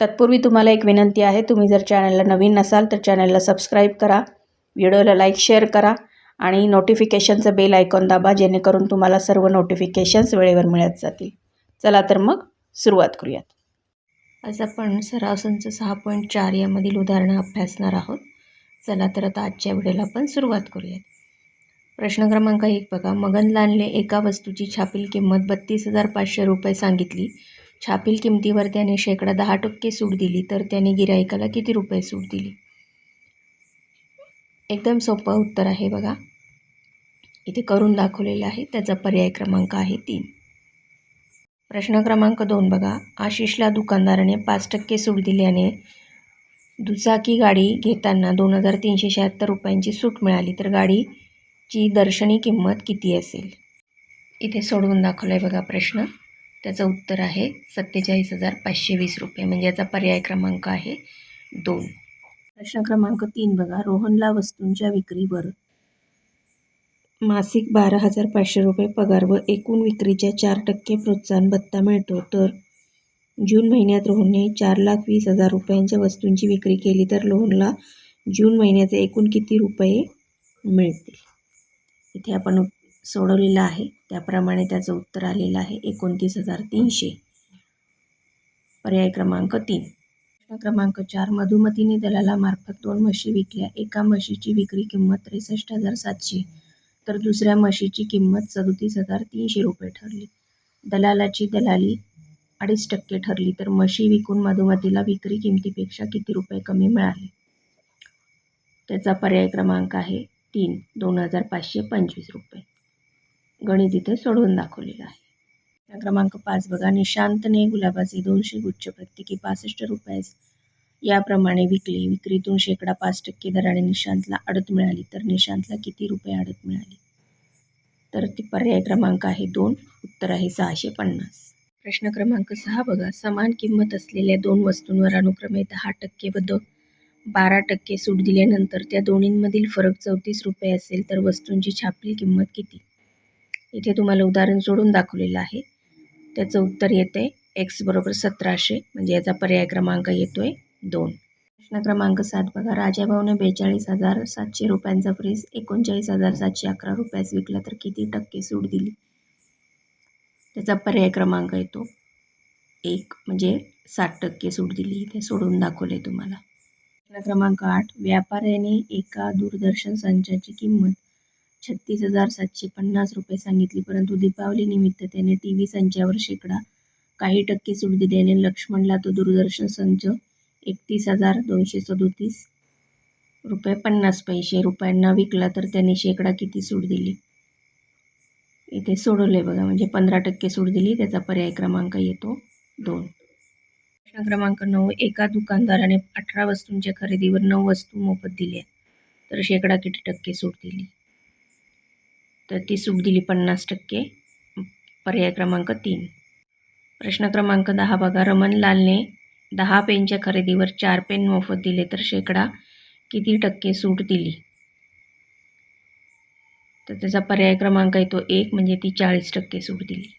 तत्पूर्वी तुम्हाला एक विनंती आहे तुम्ही जर चॅनलला नवीन नसाल तर चॅनलला सबस्क्राईब करा व्हिडिओला लाईक शेअर करा आणि नोटिफिकेशनचं बेल आयकॉन दाबा जेणेकरून तुम्हाला सर्व नोटिफिकेशन्स वेळेवर मिळत जातील. चला तर मग सुरुवात करूयात. आज आपण सराव संच सहा पॉईंट चार यामधील उदाहरणं अभ्यासणार आहोत. चला तर आता आजच्या व्हिडिओला आपण सुरुवात करूयात. प्रश्न क्रमांक एक बघा. मगनलालने एका वस्तूची छापील किंमत बत्तीस हजार पाचशे रुपये सांगितली. छापील किमतीवर त्याने शेकडा दहा टक्के सूट दिली तर त्याने गिरायकाला किती रुपये सूट दिली? एकदम सोपं उत्तर आहे बघा. इथे करून दाखवलेलं आहे त्याचा पर्याय क्रमांक आहे तीन. प्रश्न क्रमांक दोन बघा. आशिषला दुकानदाराने पाच टक्के सूट दिल्याने दुचाकी गाडी घेताना दोन हजार तीनशे शहात्तर रुपयांची सूट मिळाली तर गाडीची दर्शनी किंमत किती असेल? इथे सोडवून दाखवलं आहे बघा प्रश्न. त्याचं उत्तर आहे सत्तेचाळीस हजार पाचशे वीस रुपये. म्हणजे याचा पर्याय क्रमांक आहे दोन. प्रश्न क्रमांक तीन बघा. रोहनला वस्तूंच्या विक्रीवर मासिक बारा हजार पाचशे रुपये पगार व एकूण विक्रीच्या चार टक्के प्रोत्साहन भत्ता मिळतो. तर जून महिन्यात रोहनने चार लाख वीस हजार रुपयांच्या वस्तूंची विक्री केली तर रोहनला जून महिन्याचे एकूण किती रुपये मिळतील? इथे आपण सोडवलेलं आहे. त्याप्रमाणे त्याचं उत्तर आलेलं आहे एकोणतीस हजार तीनशे. पर्याय क्रमांक तीन. प्रश्न क्रमांक चार मधुमतीने दलालामार्फत दोन म्हशी विकल्या. एका म्हशीची विक्री किंमत त्रेसष्ट हजार सातशे. तर दुसऱ्या म्हशीची किंमत सदोतीस हजार तीनशे रुपये ठरली. दलालाची दलाली अडीच टक्के ठरली तर म्हशी विकून मधुमतीला विक्री किमतीपेक्षा किती रुपये कमी मिळाले? त्याचा पर्याय क्रमांक आहे तीन दोन हजार पाचशे पंचवीस रुपये. गणित इथे सोडवून दाखवलेलं आहे. क्रमांक पाच बघा. निशांतने गुलाबाचे दोनशे गुच्छ प्रत्येकी पासष्ट रुपयास याप्रमाणे विकले. विक्रीतून शेकडा पाच टक्के दराने निशांतला अडत मिळाली. तर निशांतला किती रुपये अडत मिळाली? तर ती पर्याय क्रमांक आहे दोन. उत्तर आहे सहाशे पन्नास. प्रश्न क्रमांक सहा बघा. समान किंमत असलेल्या दोन वस्तूंवर अनुक्रमे दहा टक्के व द बारा टक्के सूट दिल्यानंतर त्या दोन्हींमधील फरक चौतीस रुपये असेल तर वस्तूंची छापील किंमत किती? इथे तुम्हाला उदाहरण सोडून दाखवलेलं आहे. त्याचं उत्तर येते एक्स बरोबर सतराशे म्हणजे याचा पर्याय क्रमांक येतो आहे दोन. प्रश्न क्रमांक सात बघा. राजाभाऊने बेचाळीस हजार सातशे रुपयांचा फ्रीज एकोणचाळीस हजार सातशे अकरा रुपयास विकला तर किती टक्के सूट दिली? त्याचा पर्याय क्रमांक येतो एक म्हणजे साठ टक्के सूट दिली. इथे सोडून दाखवले तुम्हाला. प्रश्न क्रमांक आठ. व्यापाऱ्याने एका दूरदर्शन संचाची किंमत छत्तीस हजार सातशे पन्नास रुपये सांगितली परंतु दीपावलीनिमित्त त्याने टी व्ही संचावर शेकडा काही टक्के सूट दिल्याने लक्ष्मणला तो दूरदर्शन संच एकतीस हजार दोनशे सदोतीस रुपये पन्नास पैसे रुपयांना विकला तर त्याने शेकडा किती सूट दिली? इथे सोडवले बघा म्हणजे पंधरा टक्के सूट दिली त्याचा पर्याय क्रमांक येतो दोन. प्रश्न क्रमांक नऊ एका दुकानदाराने अठरा वस्तूंच्या खरेदीवर नऊ वस्तू मोफत दिल्या तर शेकडा किती टक्के सूट दिली? तर ती सूट दिली पन्नास टक्के. पर्याय क्रमांक तीन. प्रश्न क्रमांक दहा बघा. रमणलालने दहा पेनच्या खरेदीवर चार पेन मोफत दिले तर शेकडा किती टक्के सूट दिली? तर त्याचा पर्याय क्रमांक येतो एक म्हणजे ती चाळीस टक्के सूट दिली.